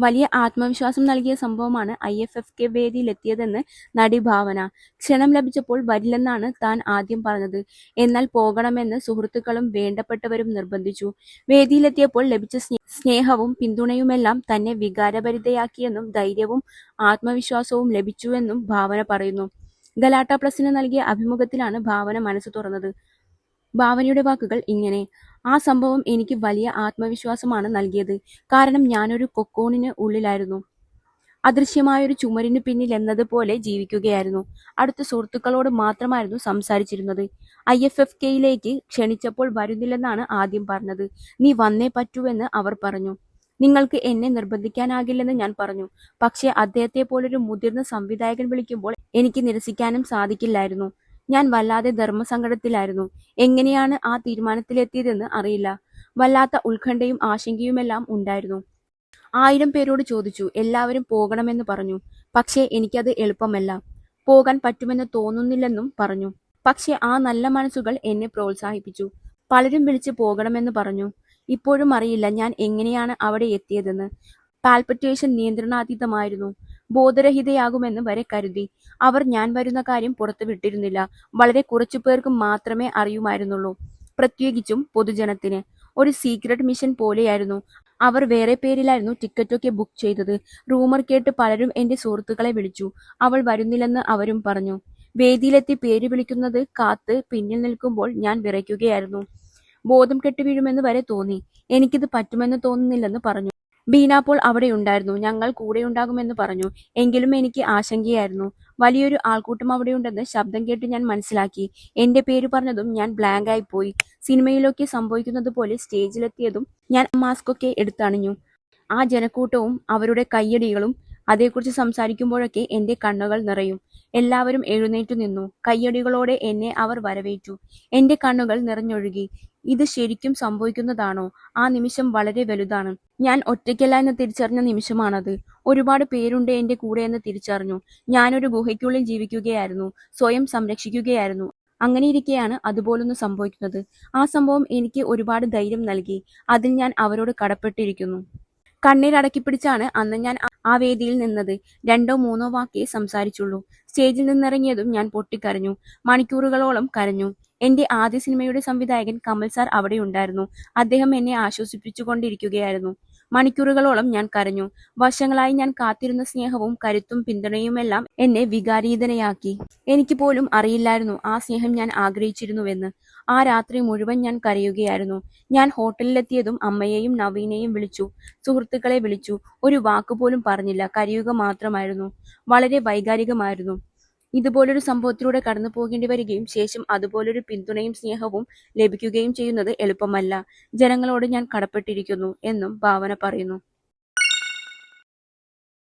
വലിയ ആത്മവിശ്വാസം നൽകിയ സംഭവമാണ് ഐ എഫ് എഫ് കെ വേദിയിലെത്തിയതെന്ന് നടി ഭാവന. ക്ഷണം ലഭിച്ചപ്പോൾ വരില്ലെന്നാണ് താൻ ആദ്യം പറഞ്ഞത്. എന്നാൽ പോകണമെന്ന് സുഹൃത്തുക്കളും വേണ്ടപ്പെട്ടവരും നിർബന്ധിച്ചു. വേദിയിലെത്തിയപ്പോൾ ലഭിച്ച സ്നേ- സ്നേഹവും പിന്തുണയുമെല്ലാം തന്നെ വികാരഭരിതയാക്കിയെന്നും ധൈര്യവും ആത്മവിശ്വാസവും ലഭിച്ചുവെന്നും ഭാവന പറയുന്നു. ഗലാട്ട പ്ലസിന് നൽകിയ അഭിമുഖത്തിലാണ് ഭാവന മനസ്സ് തുറന്നത്. ഭാവനയുടെ വാക്കുകൾ ഇങ്ങനെ ആ സംഭവം എനിക്ക് വലിയ ആത്മവിശ്വാസമാണ് നൽകിയത്. കാരണം ഞാനൊരു കൊക്കോണിന് ഉള്ളിലായിരുന്നു. അദൃശ്യമായൊരു ചുമരിന് പിന്നിൽ എന്നതുപോലെ ജീവിക്കുകയായിരുന്നു. അടുത്ത സുഹൃത്തുക്കളോട് മാത്രമായിരുന്നു സംസാരിച്ചിരുന്നത്. ഐ എഫ് എഫ് കെയിലേക്ക് ക്ഷണിച്ചപ്പോൾ വരുന്നില്ലെന്നാണ് ആദ്യം പറഞ്ഞത്. നീ വന്നേ പറ്റൂവെന്ന് അവർ പറഞ്ഞു. നിങ്ങൾക്ക് എന്നെ നിർബന്ധിക്കാനാകില്ലെന്ന് ഞാൻ പറഞ്ഞു. പക്ഷേ അദ്ദേഹത്തെ പോലൊരു മുതിർന്ന സംവിധായകൻ വിളിക്കുമ്പോൾ എനിക്ക് നിരസിക്കാനും സാധിക്കില്ലായിരുന്നു. ഞാൻ വല്ലാതെ ധർമ്മസങ്കടത്തിലായിരുന്നു. എങ്ങനെയാണ് ആ തീരുമാനത്തിലെത്തിയതെന്ന് അറിയില്ല. വല്ലാത്ത ഉത്കണ്ഠയും ആശങ്കയുമെല്ലാം ഉണ്ടായിരുന്നു. ആയിരം പേരോട് ചോദിച്ചു എല്ലാവരും പോകണമെന്ന് പറഞ്ഞു. പക്ഷേ എനിക്കത് എളുപ്പമല്ല. പോകാൻ പറ്റുമെന്ന് തോന്നുന്നില്ലെന്നും പറഞ്ഞു. പക്ഷേ ആ നല്ല മനസ്സുകൾ എന്നെ പ്രോത്സാഹിപ്പിച്ചു. പലരും വിളിച്ച് പോകണമെന്ന് പറഞ്ഞു. ഇപ്പോഴും അറിയില്ല ഞാൻ എങ്ങനെയാണ് അവിടെ എത്തിയതെന്ന്. പാൽപറ്റേഷൻ നിയന്ത്രണാതീതമായിരുന്നു. ബോധരഹിതയാകുമെന്ന് വരെ കരുതി. അവർ ഞാൻ വരുന്ന കാര്യം പുറത്തു വിട്ടിരുന്നില്ല. വളരെ കുറച്ചു പേർക്ക് മാത്രമേ അറിയുമായിരുന്നുള്ളൂ. പ്രത്യേകിച്ചും പൊതുജനത്തിന്. ഒരു സീക്രട്ട് മിഷൻ പോലെയായിരുന്നു. അവർ വേറെ പേരിലായിരുന്നു ടിക്കറ്റൊക്കെ ബുക്ക് ചെയ്തത്. റൂമർ കേട്ട് പലരും എന്റെ സുഹൃത്തുക്കളെ വിളിച്ചു. അവൾ വരുന്നില്ലെന്ന് അവരും പറഞ്ഞു. വേദിയിലെത്തി പേര് വിളിക്കുന്നത് കാത്ത് പിന്നിൽ നിൽക്കുമ്പോൾ ഞാൻ വിറയ്ക്കുകയായിരുന്നു. ബോധം കെട്ടുവീഴുമെന്ന് വരെ തോന്നി. എനിക്കിത് പറ്റുമെന്ന് തോന്നുന്നില്ലെന്ന് പറഞ്ഞു. ബീന അവിടെ ഉണ്ടായിരുന്നു. ഞങ്ങൾ കൂടെയുണ്ടാകുമെന്ന് പറഞ്ഞു. എങ്കിലും എനിക്ക് ആശങ്കയായിരുന്നു. വലിയൊരു ആൾക്കൂട്ടം അവിടെയുണ്ടെന്ന് ശബ്ദം കേട്ട് ഞാൻ മനസ്സിലാക്കി. എന്റെ പേര് പറഞ്ഞതും ഞാൻ ബ്ലാങ്ക് ആയി പോയി സിനിമയിലൊക്കെ സംഭവിക്കുന്നത് പോലെ സ്റ്റേജിലെത്തിയതും ഞാൻ മാസ്കൊക്കെ എടുത്തണിഞ്ഞു. ആ ജനക്കൂട്ടവും അവരുടെ കയ്യടികളും അതേക്കുറിച്ച് സംസാരിക്കുമ്പോഴൊക്കെ എന്റെ കണ്ണുകൾ നിറയും. എല്ലാവരും എഴുന്നേറ്റു നിന്നു. കയ്യടികളോടെ എന്നെ അവർ വരവേറ്റു. എന്റെ കണ്ണുകൾ നിറഞ്ഞൊഴുകി. ഇത് ശരിക്കും സംഭവിക്കുന്നതാണോ? ആ നിമിഷം വളരെ വലുതാണ്. ഞാൻ ഒറ്റയ്ക്കല്ല എന്ന് തിരിച്ചറിഞ്ഞ നിമിഷമാണത്. ഒരുപാട് പേരുണ്ട് എന്റെ കൂടെ എന്ന് തിരിച്ചറിഞ്ഞു. ഞാനൊരു ഗുഹയ്ക്കുള്ളിൽ ജീവിക്കുകയായിരുന്നു. സ്വയം സംരക്ഷിക്കുകയായിരുന്നു. അങ്ങനെയിരിക്കെയാണ് അതുപോലൊന്ന് സംഭവിക്കുന്നത്. ആ സംഭവം എനിക്ക് ഒരുപാട് ധൈര്യം നൽകി. അതിൽ ഞാൻ അവരോട് കടപ്പെട്ടിരിക്കുന്നു. കണ്ണീരടക്കിപ്പിടിച്ചാണ് അന്ന് ഞാൻ ആ വേദിയിൽ നിന്നത്. രണ്ടോ മൂന്നോ വാക്കേ സംസാരിച്ചുള്ളൂ. സ്റ്റേജിൽ നിന്നിറങ്ങിയതും ഞാൻ പൊട്ടിക്കരഞ്ഞു. മണിക്കൂറുകളോളം കരഞ്ഞു. എന്റെ ആദ്യ സിനിമയുടെ സംവിധായകൻ കമൽ സാർ അവിടെ ഉണ്ടായിരുന്നു അദ്ദേഹം എന്നെ ആശ്വസിപ്പിച്ചുകൊണ്ടിരിക്കുകയായിരുന്നു. മണിക്കൂറുകളോളം ഞാൻ കരഞ്ഞു. വർഷങ്ങളായി ഞാൻ കാത്തിരുന്ന സ്നേഹവും കരുത്തും പിന്തുണയുമെല്ലാം എന്നെ വികാരീതനയാക്കി. എനിക്ക് പോലും അറിയില്ലായിരുന്നു ആ സ്നേഹം ഞാൻ ആഗ്രഹിച്ചിരുന്നുവെന്ന്. ആ രാത്രി മുഴുവൻ ഞാൻ കരയുകയായിരുന്നു. ഞാൻ ഹോട്ടലിലെത്തിയതും അമ്മയെയും നവീനെയും വിളിച്ചു. സുഹൃത്തുക്കളെ വിളിച്ചു. ഒരു വാക്കുപോലും പറഞ്ഞില്ല. കരയുക മാത്രമായിരുന്നു. വളരെ വൈകാരികമായിരുന്നു. ഇതുപോലൊരു സംഭവത്തിലൂടെ കടന്നു പോകേണ്ടി വരികയും ശേഷം അതുപോലൊരു പിന്തുണയും സ്നേഹവും ലഭിക്കുകയും ചെയ്യുന്നത് എളുപ്പമല്ല. ജനങ്ങളോട് ഞാൻ കടപ്പെട്ടിരിക്കുന്നു എന്നും ഭാവന പറയുന്നു.